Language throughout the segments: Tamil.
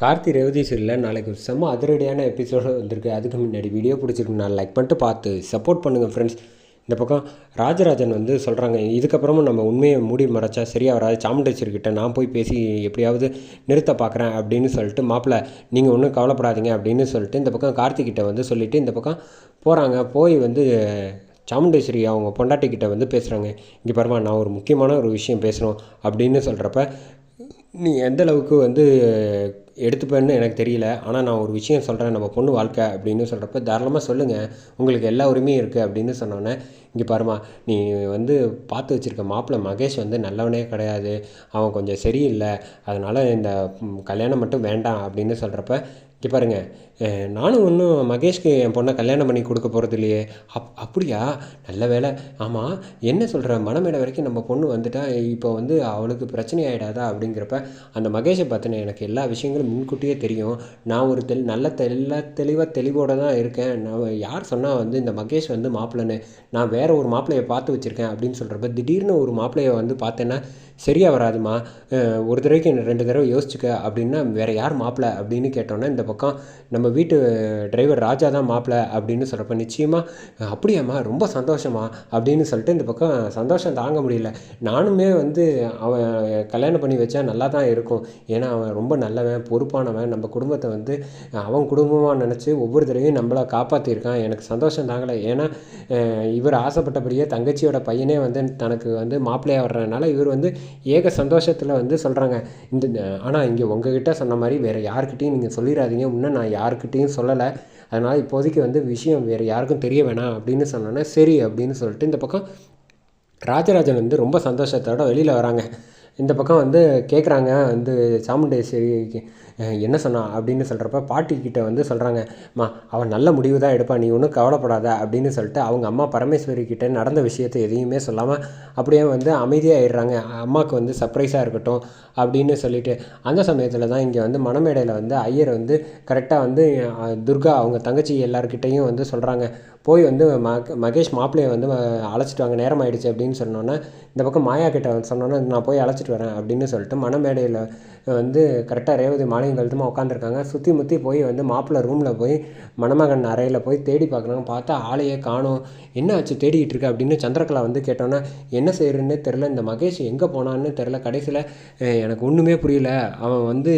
கார்த்தி ரேவதி சீரியலில் நாளைக்கு செம்ம அதிரடியான எபிசோடு வந்திருக்கு. அதுக்கு முன்னாடி வீடியோ பிடிச்சிருக்கு நான் லைக் பண்ணிட்டு பார்த்து சப்போர்ட் பண்ணுங்கள் ஃப்ரெண்ட்ஸ் இந்த பக்கம் ராஜராஜன் வந்து சொல்கிறாங்க இதுக்கப்புறமும் நம்ம உண்மையை மூடி மறைச்சா சரியாக வராது. சாமுண்டேஸ்வரி நான் போய் பேசி எப்படியாவது நிறுத்த பார்க்குறேன் அப்படின்னு சொல்லிட்டு மாப்பிள்ளை நீங்கள் ஒன்றும் கவலைப்படாதீங்க அப்படின்னு சொல்லிட்டு இந்த பக்கம் கார்த்திகிட்ட வந்து சொல்லிவிட்டு இந்த பக்கம் போகிறாங்க போய் வந்து சாமுண்டேஸ்வரி அவங்க பொண்டாட்டிக்கிட்ட வந்து பேசுகிறாங்க இங்கே பாருமா நான் ஒரு முக்கியமான ஒரு விஷயம் பேசணும் அப்படின்னு சொல்கிறப்ப நீ எந்த அளவுக்கு வந்து எடுத்துப்பேன்னு எனக்கு தெரியல. ஆனால் நான் ஒரு விஷயம் சொல்கிறேன் நம்ம பொண்ணு வாழ்க்கை அப்படின்னு சொல்கிறப்ப தாராளமாக சொல்லுங்கள் உங்களுக்கு எல்லா உரிமையும் இருக்குது அப்படின்னு சொன்னோன்னே இங்கே பாருமா நீ வந்து பார்த்து வச்சுருக்க மாப்பிள்ளை மகேஷ் வந்து நல்லவனே கிடையாது. அவன் கொஞ்சம் சரியில்லை. அதனால் இந்த கல்யாணம் மட்டும் வேண்டாம் அப்படின்னு சொல்கிறப்ப இங்கே பாருங்க நானும் ஒன்றும் மகேஷ்க்கு என் பொண்ணை கல்யாணம் பண்ணி கொடுக்க போகிறது இல்லையே. அப் அப்படியா? நல்ல வேலை ஆமாம் என்ன சொல்கிற மனமேடை வரைக்கும் நம்ம பொண்ணு வந்துட்டா இப்போ வந்து அவளுக்கு பிரச்சனை ஆகிடாதா அப்படிங்கிறப்ப அந்த மகேஷை பற்றின எனக்கு எல்லா விஷயங்களும் முன்கூட்டியே தெரியும். நான் ஒரு தெளி நல்ல தெல்ல தெளிவாக தெளிவோடு தான் இருக்கேன். நான் யார் சொன்னால் வந்து இந்த மகேஷ் வந்து மாப்பிள்ளைன்னு நான் வேற ஒரு மாப்பிள்ளையை பார்த்து வச்சுருக்கேன் அப்படின்னு சொல்கிறப்ப திடீர்னு ஒரு மாப்பிள்ளையை வந்து பார்த்தேன்னா சரியாக வராதுமா. ஒரு தடவைக்கு ரெண்டு தடவை யோசிச்சுக்க அப்படின்னா வேறு யார் மாப்பிள்ளை அப்படின்னு கேட்டோன்னே இந்த பக்கம் நம்ம வீட்டு டிரைவர் ராஜா தான் மாப்பிள்ளை அப்படின்னு சொல்கிறப்ப நிச்சயமாக அப்படியாம்மா ரொம்ப சந்தோஷமா அப்படின்னு சொல்லிட்டு இந்த பக்கம் சந்தோஷம் தாங்க முடியல. நானுமே வந்து அவன் கல்யாணம் பண்ணி வச்சா நல்லா தான் இருக்கும். ஏன்னா அவன் ரொம்ப நல்லவன் பொறுப்பானவன். நம்ம குடும்பத்தை வந்து அவன் குடும்பமாக நினச்சி ஒவ்வொரு தடவையும் நம்மளை காப்பாற்றிருக்கான் எனக்கு சந்தோஷம் தாங்கலை. ஏன்னா இவர் ஆசைப்பட்டபடியே தங்கச்சியோட பையனே வந்து தனக்கு வந்து மாப்பிள்ளையாக வர்றதுனால இவர் வந்து ஏக சந்தோஷத்தில் வந்து சொல்கிறாங்க இந்த ஆனால் இங்கே உங்ககிட்ட சொன்ன மாதிரி வேறு யாருக்கிட்டையும் நீங்கள் சொல்லிடாதீங்க இன்னும் நான் யாருக்கிட்டேயும் சொல்லலை. அதனால் இப்போதைக்கு வந்து விஷயம் வேறு யாருக்கும் தெரிய வேணாம் அப்படின்னு சொன்னோன்னே சரி அப்படின்னு சொல்லிட்டு இந்த பக்கம் ராஜராஜன் வந்து ரொம்ப சந்தோஷத்தோட வெளியில் வராங்க. இந்த பக்கம் வந்து கேட்குறாங்க வந்து சாமுண்டேஸ்வரிக்கு என்ன சொன்னா அப்படின்னு சொல்கிறப்ப பாட்டிக்கிட்ட வந்து சொல்கிறாங்க அம்மா அவன் நல்ல முடிவு தான் எடுப்பா நீ ஒன்றும் கவலைப்படாத அப்படின்னு சொல்லிட்டு அவங்க அம்மா பரமேஸ்வரி கிட்ட நடந்த விஷயத்தை எதையுமே சொல்லாமல் அப்படியே வந்து அமைதியாகிடுறாங்க அம்மாவுக்கு வந்து சர்ப்ரைஸாக இருக்கட்டும் அப்படின்னு சொல்லிட்டு அந்த சமயத்தில் தான் இங்கே வந்து மணமேடையில் வந்து ஐயர் வந்து கரெக்டாக வந்து துர்கா அவங்க தங்கச்சி எல்லாருக்கிட்டேயும் வந்து சொல்கிறாங்க போய் வந்து மகேஷ் மாப்பிள்ளையை வந்து அழைச்சிட்டு வாங்க நேரம் ஆயிடுச்சு அப்படின்னு சொன்னோன்னே இந்த பக்கம் மாயா கிட்ட சொன்னோன்னே நான் போய் அழைச்சிட்டு வரேன் அப்படின்னு சொல்லிட்டு மணமேடையில் வந்து கரெக்டாக ரேவதி மாலையும் கழுத்துமா உட்காந்துருக்காங்க சுற்றி முற்றி போய் வந்து மாப்பிள்ளை ரூமில் போய் மணமகன் அறையில் போய் தேடி பார்க்குறாங்க. பார்த்தா ஆளையே காணோம். என்ன ஆச்சு? தேடிக்கிட்டு இருக்கு? அப்படின்னு சந்திரகலா வந்து கேட்டோன்னே என்ன செய்யறன்னு தெரில இந்த மகேஷ் எங்கே போனான்னு தெரில கடைசியில் எனக்கு ஒன்றுமே புரியல. அவன் வந்து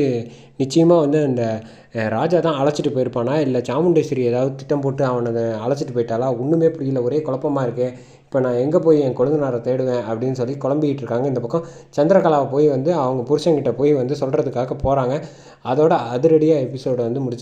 நிச்சயமாக வந்து அந்த ராஜா தான் அழைச்சிட்டு போயிருப்பானா? இல்லை சாமுண்டேஸ்வரி ஏதாவது திட்டம் போட்டு அவனை அழைச்சிட்டு போயிட்டாளா? ஒன்றுமே புரியல. ஒரே குழப்பமா இருக்குது இப்போ நான் எங்கே போய் என் கொழுந்தனாரை தேடுவேன் அப்படின்னு சொல்லி குழம்பிக்கிட்டு இருக்காங்க. இந்த பக்கம் சந்திரகலாவை போய் வந்து அவங்க புருஷன்கிட்ட போய் வந்து சொல்கிறதுக்காக போகிறாங்க அதோட அதிரடியாக எபிசோடை வந்து முடிச்சு